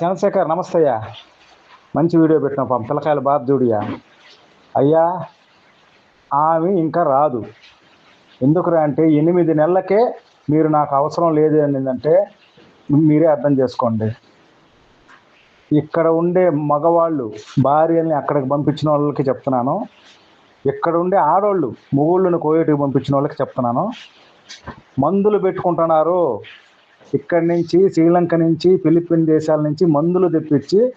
చంద్రశేఖర్ నమస్తే అయ్యా మంచి వీడియో పెట్టిన పాపం. పిల్లకాయలు బాధ చూడియా అయ్యా ఆమె ఇంకా రాదు. ఎందుకురా అంటే ఎనిమిది నెలలకే మీరు నాకు అవసరం లేదు అనిందంటే మీరే అర్థం చేసుకోండి. ఇక్కడ ఉండే మగవాళ్ళు భార్యల్ని అక్కడికి పంపించిన వాళ్ళకి చెప్తున్నాను. ఇక్కడ ఉండే ఆడవాళ్ళు మొగుళ్ళను కోయేటికి పంపించిన వాళ్ళకి చెప్తున్నాను. మందులు పెట్టుకుంటున్నారు ఇక్కడి నుంచి శ్రీలంక నుంచి ఫిలిపిన్ దేశాల నుంచి మందులు తెప్పించి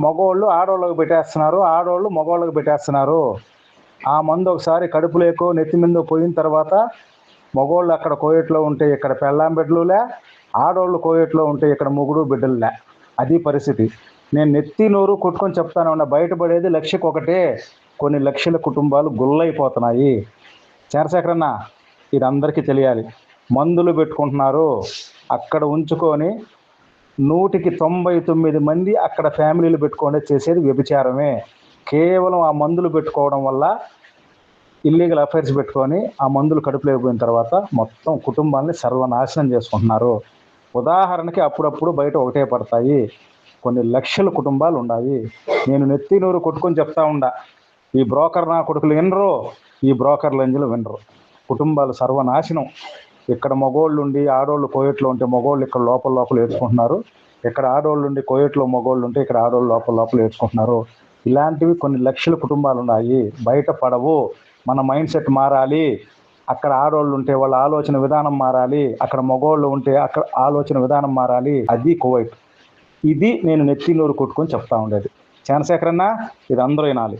మగవాళ్ళు ఆడవాళ్ళకి పెట్టేస్తున్నారు. ఆడవాళ్ళు మగవాళ్ళకి పెట్టేస్తున్నారు. ఆ మందు ఒకసారి కడుపులేకో నెత్తి మీద పోయిన తర్వాత మగవాళ్ళు అక్కడ కోయట్లో ఉంటే ఇక్కడ పెళ్ళాం బిడ్డలులే ఆడవాళ్ళు కోయట్లో ఉంటే ఇక్కడ మొగుడు బిడ్డలులే. అది పరిస్థితి. నేను నెత్తి నోరు కొట్టుకొని చెప్తాను ఉన్నా బయటపడేది లక్షకు ఒకటే. కొన్ని లక్షల కుటుంబాలు గుల్లైపోతున్నాయి. చంద్రశేఖరన్న ఇది అందరికీ తెలియాలి. మందులు పెట్టుకుంటున్నారు. అక్కడ ఉంచుకొని నూటికి తొంభై తొమ్మిది మంది అక్కడ ఫ్యామిలీలు పెట్టుకొని చేసేది వ్యభిచారమే. కేవలం ఆ మందులు పెట్టుకోవడం వల్ల ఇల్లీగల్ అఫైర్స్ పెట్టుకొని ఆ మందులు కడుపులేకపోయిన తర్వాత మొత్తం కుటుంబాన్ని సర్వనాశనం చేసుకుంటున్నారు. ఉదాహరణకి అప్పుడప్పుడు బయట ఒకటే పడతాయి. కొన్ని లక్షల కుటుంబాలు ఉన్నాయి నేను నెత్తి నూరు కొట్టుకొని చెప్తా ఉండా. ఈ బ్రోకర్ నా కొడుకులు వినరు ఈ బ్రోకర్ లంజులు వినరు. కుటుంబాలు సర్వనాశనం. ఇక్కడ మగోళ్ళు ఉండి ఆడోళ్ళు కోయట్లో ఉంటే మగోళ్ళు ఇక్కడ లోపల లోపల ఏడ్చుకుంటున్నారు. ఇక్కడ ఆడోళ్ళు ఉండి కోయట్లో మగోళ్ళు ఉంటే ఇక్కడ ఆడోళ్ళు లోపల లోపల ఏడ్చుకుంటున్నారు. ఇలాంటివి కొన్ని లక్షల కుటుంబాలు ఉన్నాయి బయట పడవు. మన మైండ్ సెట్ మారాలి. అక్కడ ఆడోళ్ళు ఉంటే వాళ్ళ ఆలోచన విధానం మారాలి. అక్కడ మగోళ్ళు ఉంటే అక్కడ ఆలోచన విధానం మారాలి. అది కువైట్. ఇది నేను నెత్తి నూరు కొట్టుకొని చెప్తా ఉండేది. చంద్రశేఖరన్న ఇది అందరూ వినాలి.